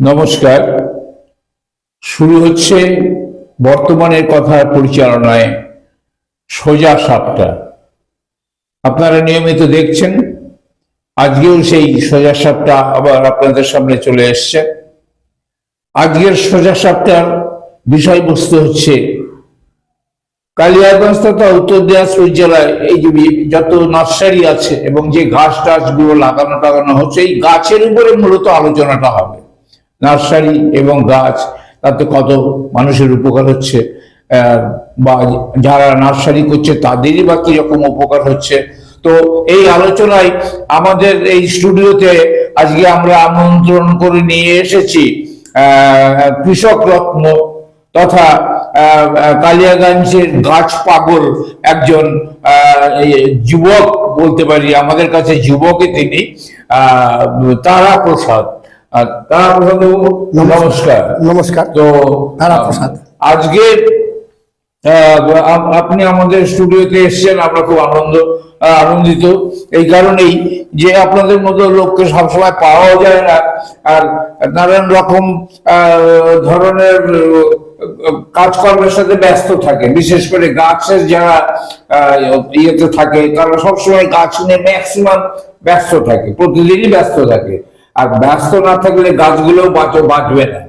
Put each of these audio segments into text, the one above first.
নমস্কার। শুরু হচ্ছে বর্তমানের কথা পরিচালনায় সোজা সাপটা। আপনারা নিয়মিত দেখছেন, আজকেও সেই সোজা সাপটা আবার আপনাদের সামনে চলে এসছে। আজকের সোজা সাপটার বিষয়বস্তু হচ্ছে কালিয়াগঞ্জ তথা উত্তর দিনাজপুর জেলায় এই যে যত নার্সারি আছে এবং যে গাছ টাছগুলো লাগানো টাগানো হচ্ছে, এই গাছের উপরে মূলত আলোচনাটা হবে। নার্সারি এবং গাছ, তাতে কত মানুষের উপকার হচ্ছে বা যারা নার্সারি করছে তাদেরই বা কীরকম উপকার হচ্ছে। তো এই আলোচনায় আমাদের এই স্টুডিওতে আজকে আমরা আমন্ত্রণ করে নিয়ে এসেছি কৃষক রত্ন তথা কালিয়াগঞ্জের গাছ পাগল একজন যুবক বলতে পারি আমাদের কাছে যুবকই তিনি তারা প্রসাদ তারা প্রসাদ নমস্কার। নমস্কার। তো তারা প্রসাদ। আজকে আপনি আমাদের স্টুডিওতে এসেছেন আমরা খুব আনন্দ আনন্দিত। এই কারণেই যে আপনাদের মতো লোককে সবসময় পাওয়া যায় না। আর নানান রকম আহ, ধরনের কাজকর্মের সাথে ব্যস্ত থাকে। বিশেষ করে গাছের যারা ইয়েতে থাকে, তারা সবসময় গাছ নিয়ে ম্যাক্সিমাম ব্যস্ত থাকে, প্রতিদিনই ব্যস্ত থাকে। আর ব্যস্ত না থাকলে গাছগুলো বাঁচ, বাঁচবে না।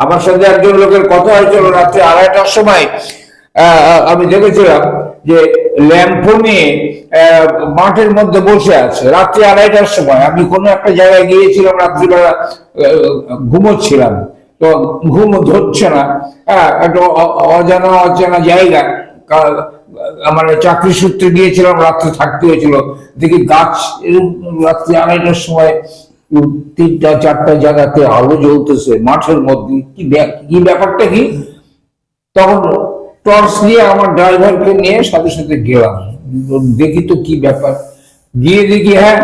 আমার সাথে একজন লোকের কথা হয়েছিল রাত্রে আড়াইটার সময়। আমি দেখেছিলাম যে ল্যাম্পো নিয়ে মাঠের মধ্যে বসে আছে। রাত্রি আড়াইটার সময় আমি কোনো একটা জায়গায় গিয়েছিলাম, রাত্রিবেলা ঘুমোচ্ছিলাম। তো ঘুম ধরছে না। হ্যাঁ একটা অজানা অচেনা জায়গা। আমার চাকরি সূত্রে গিয়েছিলাম, রাত্রে থাকতে হয়েছিল। দেখি গাছ রাত্রি আড়াইটার সময় তিনটা, চারটা জায়গাতে আলো জ্বলতেছে মাঠের মধ্যে। কি কি ব্যাপারটা কি? তখন টর্চ নিয়ে আমার ড্রাইভারকে নিয়ে সাথে সাথে গেলাম। দেখি তো কি ব্যাপার। গিয়ে দেখি হ্যাঁ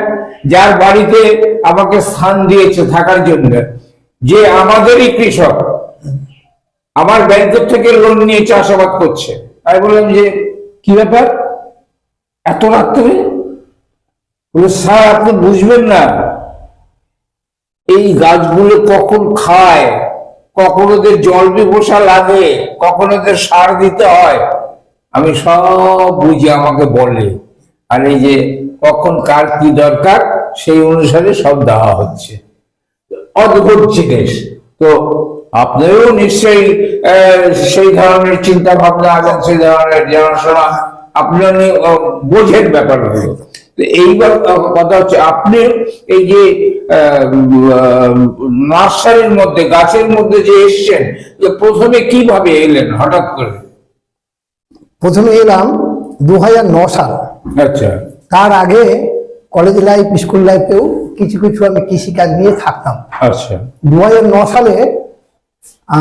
যার বাড়িতে আমাকে স্থান দিয়েছে থাকার জন্য। যে আমাদেরই কৃষক আমার ব্যাংকের থেকে লোন নিয়ে চাষাবাদ করছে। আমি বললাম যে, কি ব্যাপার? এত রাত্রে? বলে স্যার, আপনি বুঝবেন না, এই গাছগুলো কখন খায়, কখন ওদের জল বিবসা লাগে, কখন ওদের সার দিতে হয়। আমি সব বুঝি আমাকে বলে আর এই যে কখন কার কি দরকার, সেই অনুসারে সব দেওয়া হচ্ছে। অদ্ভুত জিনিস। তো আপনারও নিশ্চয়ই সেই ধরনের চিন্তা ভাবনা এবং সেই ধরনের জানাশোনা আপনার বোঝেন ব্যাপারগুলো। তো এইবার কথা হচ্ছে আপনি এই যে নার্সারির মধ্যে গাছের মধ্যে যে এসছেন যে প্রথমে কীভাবে এলেন হঠাৎ করে? প্রথমে এলাম দু হাজার ন সাল। আচ্ছা। তার আগে কলেজ লাইফ স্কুল লাইফেও কিছু কিছু আমি কৃষিকাজ নিয়ে থাকতাম আচ্ছা দু সালে আহ,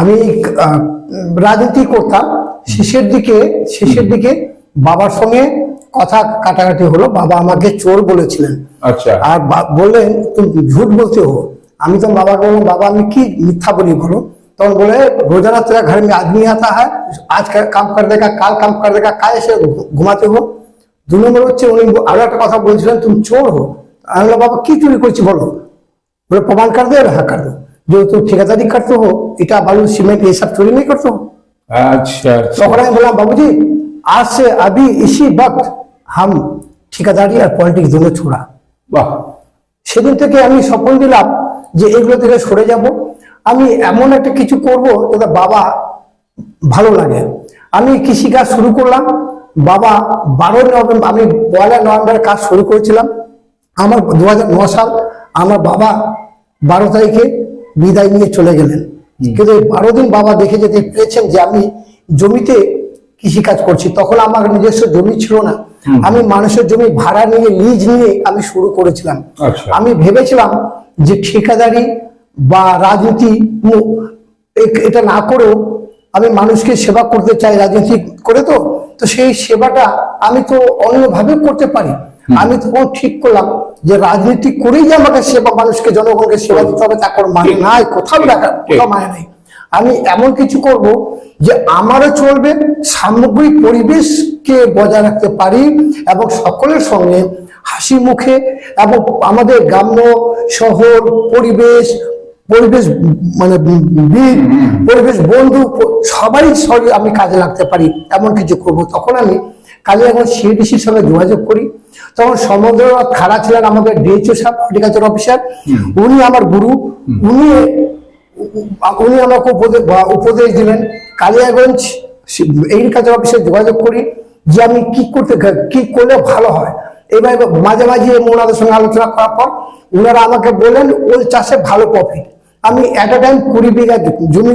আমি আহ, রাজনীতি করতাম শেষের দিকে শেষের দিকে বাবার সঙ্গে কথা কাটাকাটি হলো বাবা আমাকে চোর বলেছিলেন আচ্ছা আর বা- বললেন তুমি ঝুট বলতে हो আমি তো বাবাকে বললাম বাবা আমি কি মিথ্যা বলি বলো তখন বলে रोजाना तेरा घर में आदमी आता है आज का काम कर देगा কাল কাম कर देगा কাল এসে ঘু- ঘুমাতে হো দু নম্বর হচ্ছে উনি আরো একটা কথা বলছিলেন তুমি চোর হো আমি বললাম, বাবা কি চুরি করছি বলো बोले प्रमाण कर दे हाँ कर दो जो तुम ठेकेदारी करते हो इटा बालू सीमेंट ये सब चोरी नहीं करते हो আচ্ছা আচ্ছা তখন আমি বললাম বাবুজি आज से अभी इसी वक्त हम ठेकेदारी और पॉलिटिक्स दोनों छोड़ा বাহ সেদিন থেকে আমি স্বপ্ন দিলাম যে এগুলো থেকে সরে যাব আমি এমন একটা কিছু করব যাতে বাবা ভালো লাগে আমি কৃষিকাজ শুরু করলাম বাবা বারো নভেম্বর আমি পয়লা নভেম্বর কাজ শুরু করেছিলাম আমার দুহাজার নয় সাল আমার বাবা বারো তারিখে বিদায় নিয়ে চলে গেলেন। কিন্তু এই বারো দিন বাবা দেখে যেতে পেরেছেন যে আমি জমিতে কৃষিকাজ করছি। তখন আমার নিজস্ব জমি ছিল না। আমি মানুষের জমি ভাড়া নিয়ে লিজ নিয়ে আমি শুরু করেছিলাম। আচ্ছা। আমি ভেবেছিলাম যে ঠিকাদারি বা রাজনীতি এটা না করেও আমি মানুষকে সেবা করতে চাই রাজনীতি করে তো তো সেই সেবাটা আমি তো অন্যভাবে করতে পারি। আমি তখন ঠিক করলাম যে রাজনীতি করেই যে আমাকে সেবা মানুষকে জনগণকে সেবা দিতে হবে তা কোনো মানে নাই কোথাও দেখা কোথাও মানে নাই। আমি এমন কিছু করব যে আমারও চলবে সামগ্রিক পরিবেশকে বজায় রাখতে পারি এবং সকলের সঙ্গে হাসি মুখে এবং আমাদের গ্রাম্য শহর পরিবেশ পরিবেশ মানে বিদ পরিবেশ বন্ধু সবাই সঙ্গে আমি কাজে লাগতে পারি এমন কিছু করব। তখন আমি কাজে এখন সিএডিসির সঙ্গে যোগাযোগ করি। তখন সমুদ্রনাথ খাড়া ছিলেন আমাদের ডিএচও সাহেব হর্টিকালচার অফিসার উনি আমার গুরু। উনি উনি আমাকে উপদেশ দিলেন। কালিয়াগঞ্জ এগ্রিকালচার অফিসে যোগাযোগ করি যে আমি কি করতে কি করলে ভালো হয়। এবার মাঝে মাঝে ওনাদের সঙ্গে আলোচনা করার পর ওনারা আমাকে বললেন ওল চাষে ভালো প্রফিট আমি এট এ টাইম কুড়ি বিঘা জমি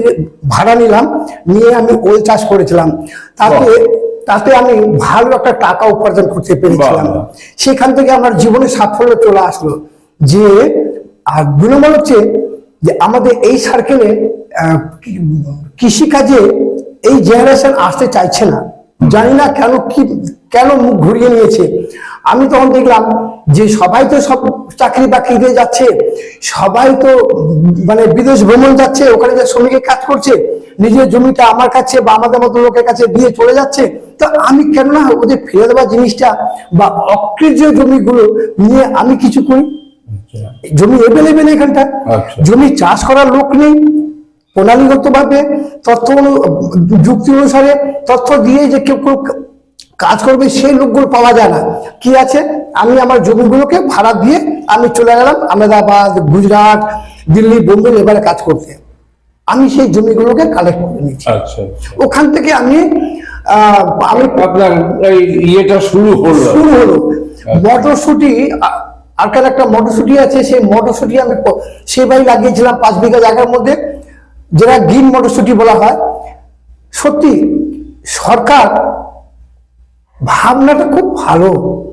ভাড়া নিলাম নিয়ে আমি ওল চাষ করেছিলাম। তাতে তাতে আমি ভালো একটা টাকা উপার্জন করতে পেরেছিলাম। সেখান থেকে আমার জীবনে সাফল্য চলে আসলো যে আর দুই নম্বর হচ্ছে যে আমাদের এই সার্কেলে কৃষিকাজে এই জেনারেশন আসতে চাইছে না। জানি না কেন কি কেন মুখ ঘুরিয়ে নিয়েছে। আমি তখন দেখলাম যে সবাই তো সব চাকরি বাকরিতে যাচ্ছে সবাই তো মানে বিদেশ ভ্রমণ যাচ্ছে ওখানে যে শ্রমিকের কাজ করছে নিজের জমিটা আমার কাছে বা আমাদের মতো লোকের কাছে দিয়ে চলে যাচ্ছে তো আমি কেন না ওদের ফেলে দেওয়া জিনিসটা বা অকৃত জমিগুলো নিয়ে আমি কিছু করি। জমি এভেলেবেল এখানটা আচ্ছা। জমি চাষ করার লোক নেই। প্রণালীগত ভাবে তথ্য যুক্তি অনুসারে তথ্য দিয়ে যে কেউ কেউ কাজ করবে সেই লোকগুলো পাওয়া যায় না। কি আছে? আমি আমার জমিগুলোকে ভাড়া দিয়ে আমি চলে গেলাম আহমেদাবাদ গুজরাট দিল্লি বোম্বে এবারে কাজ করতে। আমি সেই জমিগুলোকে কালেক্ট করে নিয়েছি। আচ্ছা। ওখান থেকে আমি আমি আপনার এই ইয়েটা শুরু হলো। শুরু হলো। মটরশুটি আ- আরকাল একটা মটরশুটি আছে সেই মটরশুটি আমি সেবাই লাগিয়েছিলাম পাঁচ বিঘা জায়গার মধ্যে যেটা গ্রিন মটরশুটি বলা হয়। সত্যি সরকার ভাবনাটা খুব ভালো।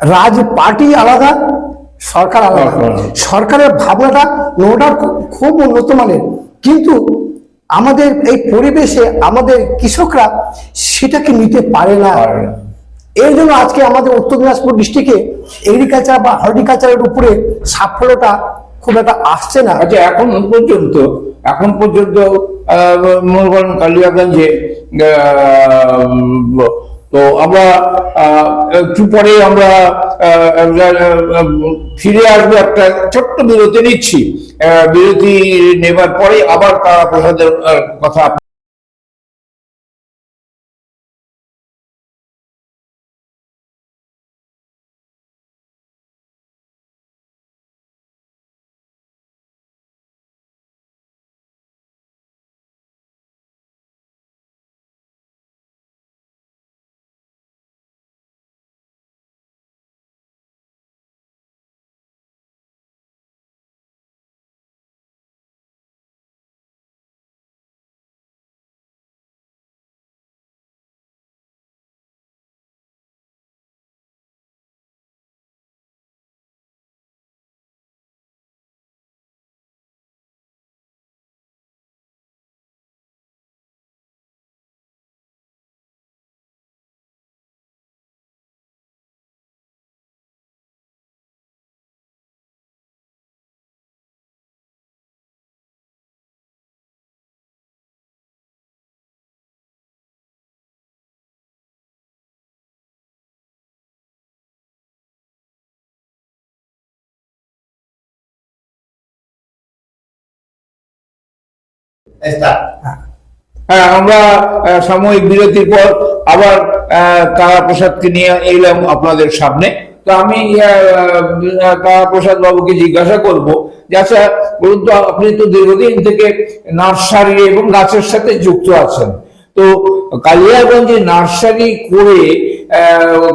রাজ পার্টি আলাদা। সরকার আলাদা। সরকারের ভাবনাটা নোটার খুব উন্নত মানের। কিন্তু আমাদের এই পরিবেশে আমাদের কৃষকরা সেটাকে নিতে পারে না। এই জন্য আজকে আমাদের উত্তর দিনাজপুর ডিস্ট্রিক্টে এগ্রিকালচার বা হর্টিকালচারের উপরে সাফল্যটা খুব একটা আসছে না। আচ্ছা এখন পর্যন্ত এখন পর্যন্ত মনে করেন কালিয়াগঞ্জে তো আমরা একটু পরে আমরা ফিরে আসব একটা ছোট্ট বিরতি নিচ্ছি। বিরতি নেবার পরে আবার তারা প্রসাদের কথা হ্যাঁ আমরা সাময়িক বিরতির পর আবার আহ, তারা প্রসাদকে নিয়ে এলাম আপনাদের সামনে। তো আমি তারা প্রসাদ বাবুকে জিজ্ঞাসা করব যে আচ্ছা বলুন তো আপনি তো দীর্ঘদিন থেকে নার্সারি এবং গাছের সাথে যুক্ত আছেন। তো কালিয়াগঞ্জে নার্সারি করে আহ,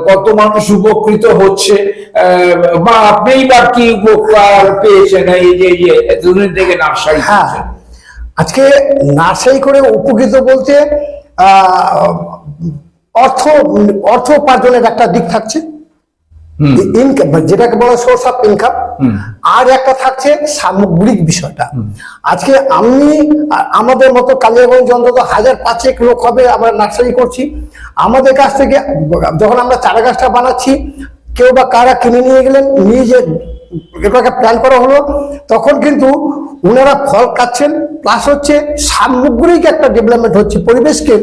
কত মানুষ উপকৃত হচ্ছে? আহ, বা আপনিই বা কি উপকার পেয়েছেন? এই যে এতদিন থেকে নার্সারি হ্যাঁ আজকে নার্সারি করে উপকৃত বলতে অর্থ অর্থ উপার্জনের একটা দিক থাকছে। ইনকাম যেটাকে বলা সোর্স অফ ইনকাম আর একটা থাকছে সামগ্রিক বিষয়টা। আজকে আমি আমাদের মতো কালিয়াগঞ্জ অন্তত হাজার পাঁচেক লোক হবে আমরা নার্সারি করছি। আমাদের কাছ থেকে যখন আমরা চারা গাছটা বানাচ্ছি কেউ বা কারা কিনে নিয়ে গেলেন নিয়ে যে এটাকে প্ল্যান করা হলো। তখন কিন্তু ওনারা ফল খাচ্ছেন প্লাস হচ্ছে সামগ্রিক একটা ডেভেলপমেন্ট হচ্ছে পরিবেশকে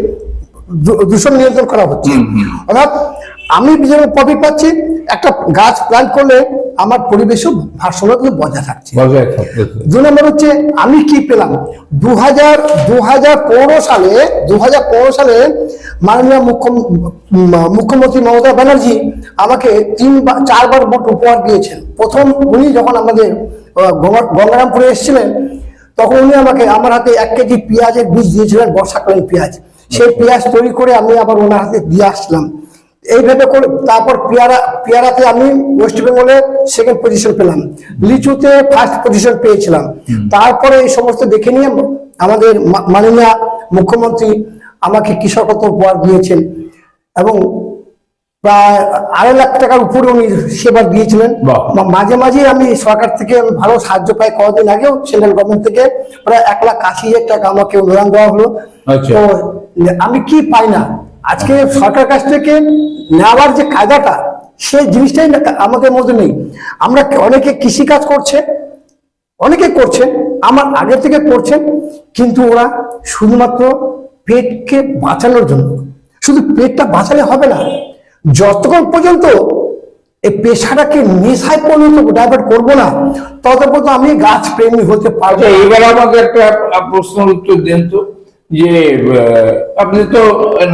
দূষণ নিয়ন্ত্রণ করা হচ্ছে। অর্থাৎ আমি যেমন প্রফিট পাচ্ছি একটা গাছ প্ল্যান করলে আমার পরিবেশও ভারসাম্য কিন্তু বজায় থাকছে দু নম্বর হচ্ছে আমি কি পেলাম? দু হাজার দু হাজার পনেরো সালে দু হাজার পনেরো সালে মাননীয় মুখ্য মুখ্যমন্ত্রী মমতা ব্যানার্জি আমাকে তিনবার চারবার ভোট উপহার দিয়েছেন। প্রথম উনি যখন আমাদের গঙ্গারামপুরে এসেছিলেন তখন উনি আমাকে আমার হাতে এক কেজি পেঁয়াজের বীজ দিয়েছিলেন বর্ষাকালীন পেঁয়াজ। সেই পেঁয়াজ তৈরি করে আমি আবার ওনার হাতে দিয়ে আসলাম। এইভাবে করে তারপর পেয়ারা পেয়ারাতে আমি ওয়েস্ট বেঙ্গলে সেকেন্ড পজিশন পেলাম। লিচুতে ফার্স্ট পজিশন পেয়েছিলাম। তারপরে এই সমস্ত দেখে নিয়ে আমাদের মাননীয় মুখ্যমন্ত্রী আমাকে কৃষকত্ব উপহার দিয়েছেন এবং প্রায় আড়াই লাখ টাকার উপরে উনি সেবার দিয়েছিলেন। মাঝে মাঝে আমি সরকার থেকে ভালো সাহায্য পাই। কদিন আগেও সেন্ট্রাল গভর্নমেন্ট থেকে প্রায় এক লাখ আশি হাজার টাকা আমাকে অনুদান দেওয়া হলো। আচ্ছা। তো আমি কি পাই না? আজকে সরকার কাছ থেকে নেওয়ার যে কায়দাটা সেই জিনিসটাই না আমাদের মধ্যে নেই। আমরা অনেকে কৃষি কাজ করছে অনেকে করছে আমার আগে থেকে করছেন কিন্তু ওরা শুধুমাত্র পেটকে বাঁচানোর জন্য। শুধু পেটটা বাঁচালে হবে না, যতক্ষণ পর্যন্ত এই পেশাটাকে নেশায় পরিণত ডাইভার্ট করব না তত পর্যন্ত আমি গাছ প্রেমী হতে পারব আচ্ছা এবার আমাকে একটা প্রশ্নের উত্তর দেন তো, যে আপনি তো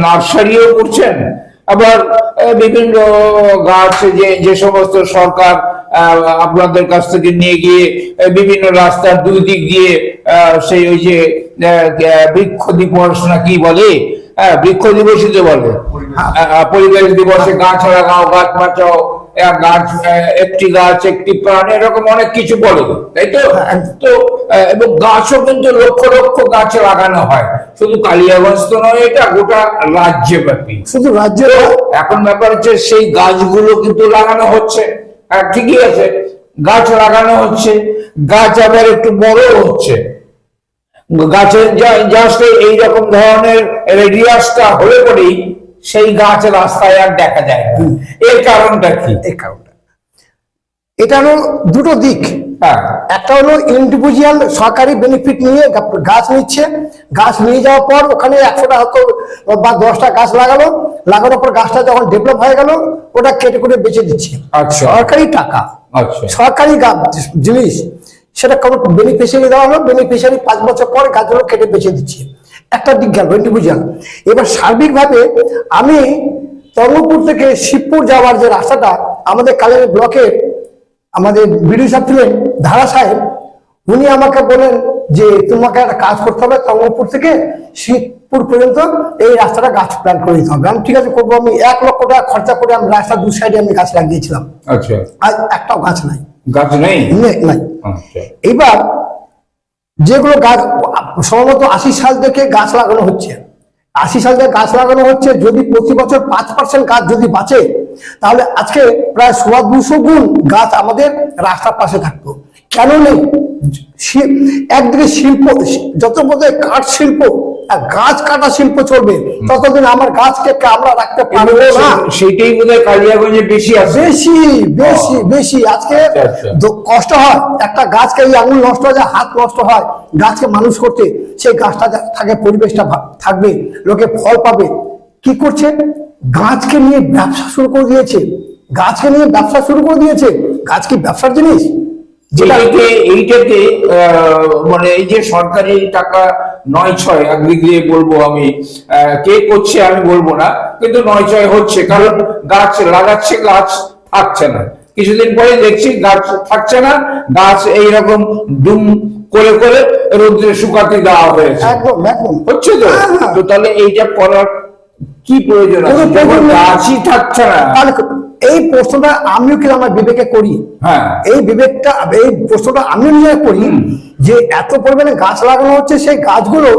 নার্সারিও করছেন, আবার বিভিন্ন গাছ যে যে সমস্ত সরকার আপনাদের কাছ থেকে নিয়ে গিয়ে বিভিন্ন রাস্তার দুই দিক দিয়ে সেই ওই যে বৃক্ষ দিবস না কি বলে? হ্যাঁ বৃক্ষ দিবসই তো বলে। আহ, আহ, পরিবেশ দিবসে গাছ লাগাও গাছ বাঁচাও গাছ একটি গাছ একটি প্রাণ এরকম অনেক কিছু বলে। তাই তো? তো আহ, এবং গাছও কিন্তু লক্ষ লক্ষ গাছ লাগানো হয়। শুধু কালিয়াগঞ্জ তো নয় এটা গোটা রাজ্যে ব্যাপী শুধু রাজ্যে এখন ব্যাপার হচ্ছে সেই গাছগুলো কিন্তু লাগানো হচ্ছে। ঠিকই আছে। গাছ লাগানো হচ্ছে গাছ আবার একটু বড় হচ্ছে। গাছের জাস্ট এইরকম ধরনের রেডিয়াসটা হলে পরেই সেই গাছ রাস্তায় আর দেখা যায় এর কারণটা কি? এর কারণটা। এটা হলো দুটো দিক। হ্যাঁ। একটা হলো ইন্ডিভিজুয়াল সরকারি বেনিফিট নিয়ে গাছ নিচ্ছে। গাছ নিয়ে যাওয়ার পর ওখানে একশোটা হয়তো বা দশটা গাছ লাগালো। লাগানোর পর গাছটা যখন ডেভেলপ হয়ে গেল ওটা কেটে করে বেঁচে দিচ্ছে। আচ্ছা। সরকারি টাকা। আচ্ছা। সরকারি জিনিস। সেটা কোনো বেনিফিশিয়ারি দেওয়া হলো বেনিফিশিয়ারি পাঁচ বছর পর গাছগুলো কেটে বেঁচে দিচ্ছে। একটা দিক গেল ইন্ডিভিজুয়াল এবার সার্বিকভাবে আমি তর্মপুর থেকে শিবপুর যাওয়ার যে রাস্তাটা আমাদের কালের ব্লকের আমাদের বিডিও সাহেব ছিলেন ধারা সাহেব উনি আমাকে বলেন যে তোমাকে একটা কাজ করতে হবে তর্মপুর থেকে শিবপুর পর্যন্ত এই রাস্তাটা গাছ প্ল্যান করে দিতে হবে। আমি ঠিক আছে করব আমি এক লক্ষ টাকা খরচা করে আমি রাস্তার দু সাইডে আমি গাছ লাগিয়েছিলাম। আচ্ছা। আর একটাও গাছ নাই। গাছ নেই? নেই- আচ্ছা। এইবার যেগুলো গাছ সম্ভবত আশি সাল থেকে গাছ লাগানো হচ্ছে। আশি সাল থেকে গাছ লাগানো হচ্ছে যদি প্রতি বছর পাঁচ পার্সেন্ট গাছ যদি বাঁচে তাহলে আজকে প্রায় সোয়া দুশো গুণ গাছ আমাদের রাস্তার পাশে থাকতো। কেন নেই একদিকে শিল্প যত বোধহয় কাঠ শিল্প গাছ কাটা শিল্প চলবে ততদিন আমার গাছকে আমরা রাখতে পারব না। সেটাই বোধ হয় কালিয়াগঞ্জে বেশি আছে। বেশি বেশি বেশি। আজকে আচ্ছা, আচ্ছা। কষ্ট হয় একটা গাছকে এই আঙুল নষ্ট হয়ে যায় হাত নষ্ট হয় গাছকে মানুষ করতে সেই গাছটা থাকে পরিবেশটা থাকবে লোকে ফল পাবে। কি করছে? গাছকে নিয়ে ব্যবসা শুরু করে দিয়েছে। গাছকে নিয়ে ব্যবসা শুরু করে দিয়েছে। গাছ কি ব্যবসার জিনিস? যেটা এইটাকে এইটাকে আহ, মানে এই যে সরকারি টাকা নয় ছয় একদিক দিয়ে বলব আমি কে করছে আমি বলব না কিন্তু নয় ছয় হচ্ছে কারণ গাছ লাগাচ্ছে গাছ থাকছে না। কিছুদিন পরে দেখছি গাছ থাকছে না গাছ এইরকম ডুম করে করে রোদ্রে শুকাতে দেওয়া হয়েছে। একদম একদম। হচ্ছে তো? হ্যাঁ, হ্যাঁ। তো তাহলে এইটা করার কি প্রয়োজন আছে। গাছই থাকছে না। তাহলে এই প্রশ্নটা আমিও কিন্তু আমার বিবেকে করি? হ্যাঁ। এই বিবেকটা এই প্রশ্নটা আমিও নিজে করি যে এত পরিমাণে গাছ লাগানো হচ্ছে সেই গাছগুলো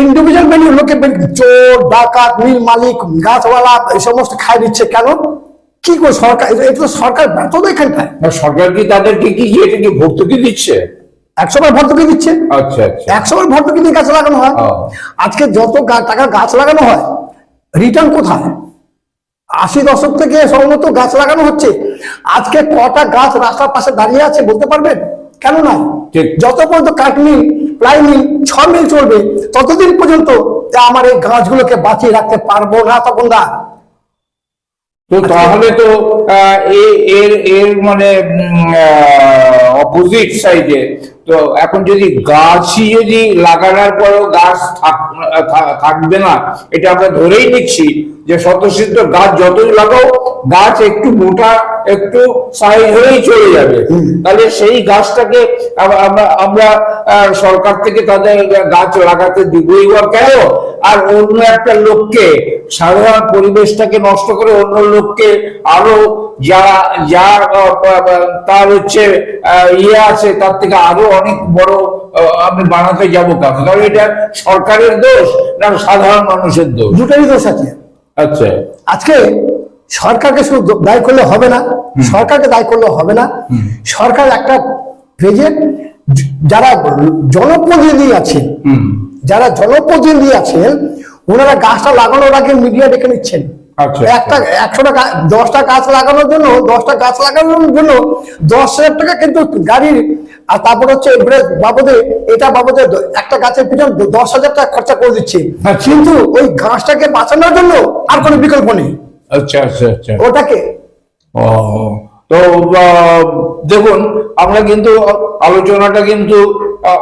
ইন্ডিভিজুয়াল বেনিয়ে লোকে চোর ডাকাত মিল মালিক গাছওয়ালা এই সমস্ত খাই দিচ্ছে। কেন? কি করে সরকার এটা তো সরকার ব্যর্থ তো এখানটায়। সরকার কি তাদেরকে কি কি এটা কি ভর্তুকি দিচ্ছে? একশো বার ভর্তুকি দিচ্ছে। আচ্ছা আচ্ছা। একশো বার ভর্তুকি দিয়ে গাছ লাগানো হয়। আজকে যত টাকা গাছ লাগানো হয় রিটার্ন কোথায়? আশি দশক থেকে সম্ভবত গাছ লাগানো হচ্ছে। আজকে কটা গাছ রাস্তার পাশে দাঁড়িয়ে আছে বলতে পারবেন? কেন নয়? ঠিক। যত পর্যন্ত কাটনি প্লাইনি ছ মিল চলবে ততদিন পর্যন্ত আমার এই গাছগুলোকে বাঁচিয়ে রাখতে পারব না তখন দা তো তাহলে তো এ- এর এর মানে অপোজিট সাইডে তো এখন যদি গাছই যদি লাগানোর পরেও গাছ থাকবে না এটা আমরা ধরেই নিচ্ছি যে শতসিদ্ধ গাছ যতই লাগাও গাছ একটু মোটা একটু সাইজ হয়েই চলে যাবে। তাহলে সেই গাছটাকে আমরা সরকার থেকে তাদের গাছ লাগাতে দিবই বা কেন? আর অন্য একটা লোককে সাধারণ পরিবেশটাকে নষ্ট করে অন্য লোককে আরও যা যা আহ, আহ, তার হচ্ছে ইয়ে আছে তার থেকে আরও অনেক বড় আমি বানাতে যাব কেন কারণ এটা সরকারের দোষ না সাধারণ মানুষের দোষ? দুটোরই দোষ আছে। আচ্ছা। আজকে সরকারকে শুধু দায় করলে হবে না সরকারকে দায় করলে হবে না। সরকার একটা পেজে যারা জনপ্রতিনিধি আছেন হুম। যারা জনপ্রতিনিধি আছেন ওনারা গাছটা লাগানোর আগে মিডিয়া ডেকে নিচ্ছেন। আচ্ছা। একটা একশোটা দশটা গাছ লাগানোর জন্য দশটা গাছ লাগানোর জন্য দশ হাজার টাকা কিন্তু গাড়ির আর তারপর হচ্ছে এবারে বাবদে এটা বাবদে একটা গাছের পিছনে দশ হাজার টাকা খরচা করে দিচ্ছে। আচ্ছা। কিন্তু ওই গাছটাকে বাঁচানোর জন্য আর কোনো বিকল্প নেই। আচ্ছা আচ্ছা আচ্ছা। ওটাকে? ও তো দেখুন আমরা কিন্তু আলোচনাটা কিন্তু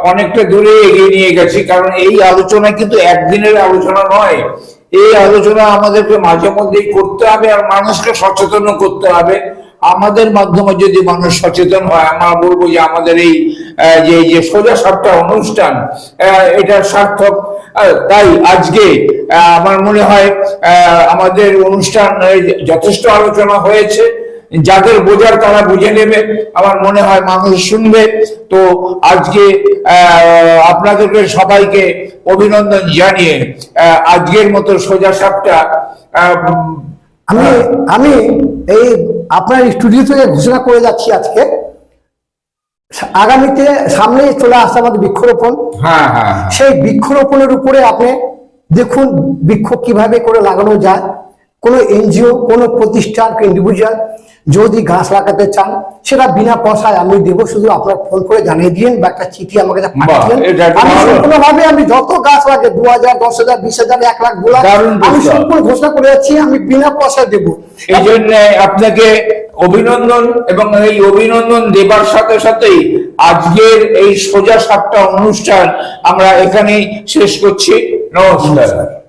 অনেকটা দূরে এগিয়ে নিয়ে গেছি কারণ এই আলোচনা কিন্তু একদিনের আলোচনা নয়। এই আলোচনা আমাদেরকে মাঝে মধ্যেই করতে হবে আর মানুষকে সচেতন করতে হবে। আমাদের মাধ্যমে যদি মানুষ সচেতন হয় আমরা বলব যে আমাদের এই যে যে সোজা সাপটা অনুষ্ঠান আহ, এটা সার্থক তাই আজকে আমার মনে হয় আমাদের অনুষ্ঠান যথেষ্ট আলোচনা হয়েছে। যাদের বোঝার তারা বুঝে নেবে, আমার মনে হয় মানুষ শুনবে। তো আজকে আপনাদেরকে সবাইকে অভিনন্দন জানিয়ে আজকের মতো সোজা সাপটা আমি আমি এই আপনার স্টুডিও থেকে ঘোষণা করে যাচ্ছি আজকে। আগামীতে সামনে চলে আসছে আমাদের বৃক্ষরোপণ। হ্যাঁ হ্যাঁ হ্যাঁ। সেই বৃক্ষরোপণের উপরে আপনি দেখুন বৃক্ষ কীভাবে করে লাগানো যায়। কোনো এনজিও কোনো প্রতিষ্ঠান ইন্ডিভিজুয়াল যদি গাছ লাগাতে চান সেটা বিনা পয়সায় আমি দেবো শুধু আপনার ফোন করে জানিয়ে দিন বা একটা চিঠি আমাকে সম্পূর্ণভাবে আমি যত গাছ লাগে দু হাজার দশ হাজার বিশ হাজার এক লাখ দু লাখ আমি সম্পূর্ণ ঘোষণা করে যাচ্ছি আমি বিনা পয়সায় দেবো। এই জন্য আপনাকে অভিনন্দন এবং এই অভিনন্দন দেবার সাথে সাথেই আজকের এই সোজা সাতটা অনুষ্ঠান আমরা এখানেই শেষ করছি। নমস্কার।